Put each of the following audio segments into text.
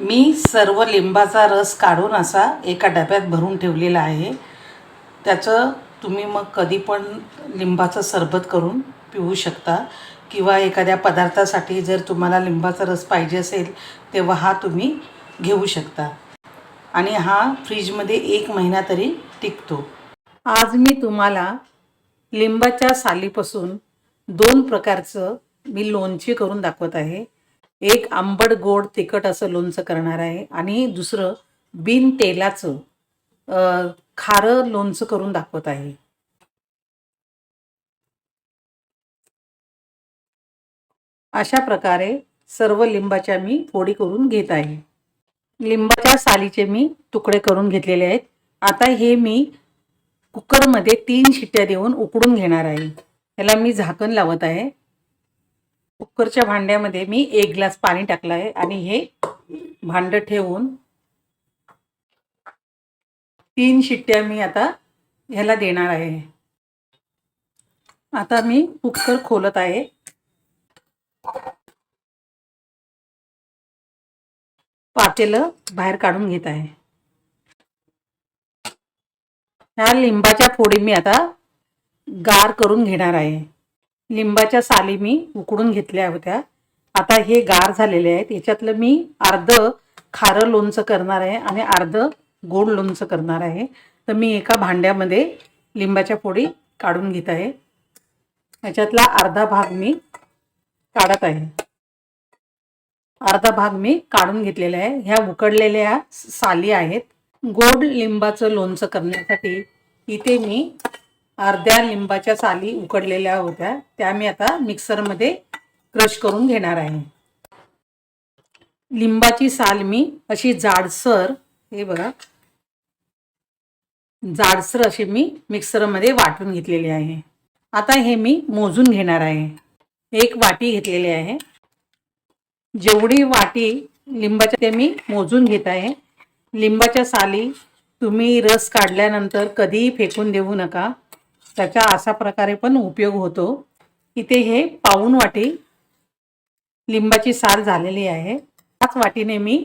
मी सर्व लिंबाचा रस काढून असा एका डब्यात भरून ठेवलेला आहे. त्याचं तुम्ही मग कधी पण लिंबाचं सरबत करून पिऊ शकता किंवा एखाद्या पदार्थासाठी जर तुम्हाला लिंबाचा रस पाहिजे असेल तेव्हा हा तुम्ही घेऊ शकता. आणि हा फ्रीजमध्ये एक महिना तरी टिकतो. आज मी तुम्हाला लिंबाच्या सालीपासून दोन प्रकारचं मी लोणची करून दाखवत आहे. एक आंबट गोड तिखट असं लोणचं करणार आहे. आणि दुसरं बिन तेलाचं खारं लोणचं करून दाखवत आहे. अशा प्रकारे सर्व लिंबाच्या मी फोडी करून घेत आहे. लिंबाच्या सालीचे मी तुकडे करून घेतलेले आहेत. आता हे मी कुकरमध्ये तीन शिट्ट्या देऊन उकडून घेणार आहे. याला मी झाकण लावत आहे. कुकरच्या भांड्यामध्ये मी एक ग्लास पाणी टाकलं आहे आणि हे भांडं ठेवून तीन शिट्ट्या मी आता ह्याला देणार आहे. आता मी कुकर खोलत आहे. पातेलं बाहेर काढून घेत आहे. ह्या लिंबाच्या फोडी मी आता गार करून घेणार आहे. लिंबाच्या साली मी उकडून घेतल्या होत्या. आता हे गार झालेले आहेत. याच्यातलं मी अर्ध खारं लोणचं करणार आहे आणि अर्ध गोड लोणचं करणार आहे. तर मी एका भांड्यामध्ये लिंबाच्या फोडी काढून घेत आहे. याच्यातला अर्धा भाग मी काढत आहे. अर्धा भाग मी काढून घेतलेला आहे. ह्या उकडलेल्या साली आहेत. गोड लिंबाचं लोणचं करण्यासाठी इथे मी अर्ध्या लिंबाच्या साली उकडलेल्या होत्या. त्या मी आता मिक्सरमध्ये क्रश करून घेणार आहे. लिंबाची साल मी अशी जाडसर हे बघा जाडसर अशी मी मिक्सरमध्ये वाटून घेतलेली आहे. आता हे मी मोजून घेणार आहे. एक वाटी घेतलेली आहे. जेवढी वाटी लिंबाच्या ते मी मोजून घेत आहे लिंबाच्या साली तुम्ही रस काढल्यानंतर कधीही फेकून देऊ नका. त्याचा असा प्रकारे पण उपयोग होतो इथे हे पाऊन वाटी लिंबाची साल झालेली आहे. त्याच वाटीने मी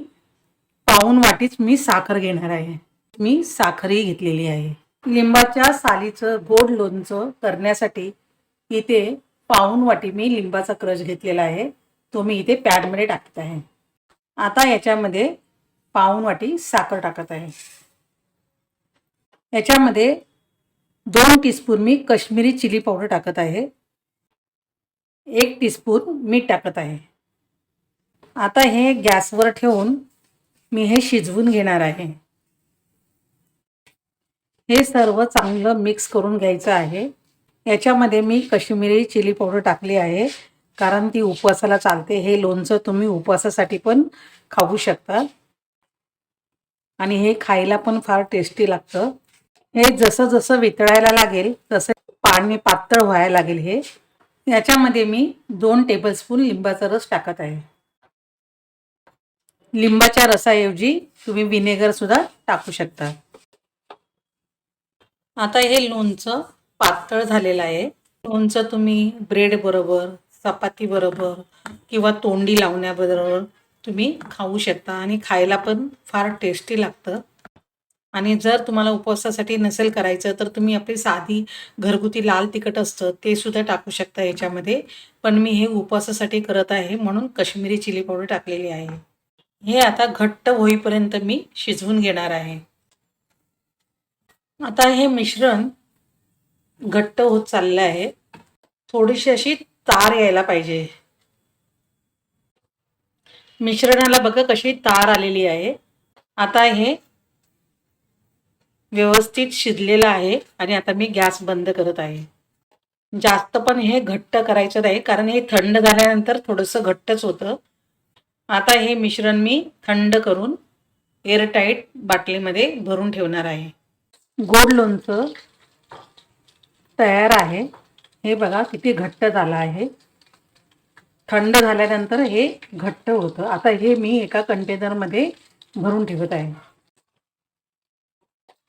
पाऊन वाटीच मी साखर घेणार आहे. मी साखरही घेतलेली आहे. लिंबाच्या सालीचं गोड लोणचं करण्यासाठी इथे पाऊन वाटी मी लिंबाचा क्रश घेतलेला आहे. तो मी इथे पॅडमध्ये टाकत आहे. आता याच्यामध्ये पाऊन वाटी साखर टाकत आहे. याच्यामध्ये दोन टीस्पून मी कश्मीरी चिली पावडर टाकत आहे. एक टीस्पून मीठ टाकत आहे. आता हे गॅसवर ठेवून मी हे शिजवून घेणार आहे. हे सर्व चांगलं मिक्स करून घ्यायचं आहे. याच्यामध्ये मी कश्मीरी चिली पावडर टाकली आहे. कारण ती उपवासाला चालते. हे लोणचं तुम्ही उपवासासाठी पण खाऊ शकता. आणि हे खायला पण फार टेस्टी लागतं. हे जसं जसं वितळायला लागेल तसं पाणी पातळ व्हायला लागेल हे. याच्यामध्ये मी दोन टेबलस्पून लिंबाचा रस टाकत आहे. लिंबाच्या रसाऐवजी तुम्ही व्हिनेगर सुद्धा टाकू शकता. आता हे लोणचं पातळ झालेलं आहे. लोणचं तुम्ही ब्रेड बरोबर चपाती बरोबर किंवा तोंडी लावण्याबरोबर तुम्ही खाऊ शकता आणि खायला पण फार टेस्टी लागतं. आणि जर तुम्हाला उपवासासाठी नसेल करायचं तर तुम्ही आपली साधी घरगुती लाल तिखट असतं ते सुद्धा टाकू शकता याच्यामध्ये. पण मी हे उपवासासाठी करत आहे म्हणून कश्मीरी चिली पावडर टाकलेली आहे. हे आता घट्ट होईपर्यंत मी शिजवून घेणार आहे. आता हे मिश्रण घट्ट होत चाललं आहे. थोडीशी अशी तार यायला पाहिजे. मिश्रणाला बघा कशी तार आलेली आहे. आता हे व्यवस्थित शिजलेलं आहे आणि आता मी गॅस बंद करत आहे. जास्त पण हे घट्ट करायचं नाही कारण हे थंड झाल्यानंतर थोडंसं घट्टच होतं. आता हे मिश्रण मी थंड करून एअरटाईट बाटलीमध्ये भरून ठेवणार आहे. गोड लोणचं तयार आहे. हे बघा किती घट्ट झालं आहे. थंड झाल्यानंतर हे घट्ट होतं. आता हे मी एका कंटेनरमध्ये भरून ठेवत आहे.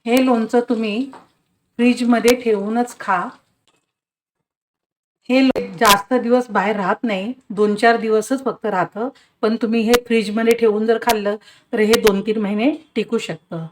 हे लोणचं तुम्ही फ्रीजमध्ये ठेवूनच खा. हे जास्त दिवस बाहेर राहत नाही. दोन चार दिवसच फक्त राहतं. पण तुम्ही हे फ्रीजमध्ये ठेवून जर खाल्लं तर हे दोन तीन महिने टिकू शकतं.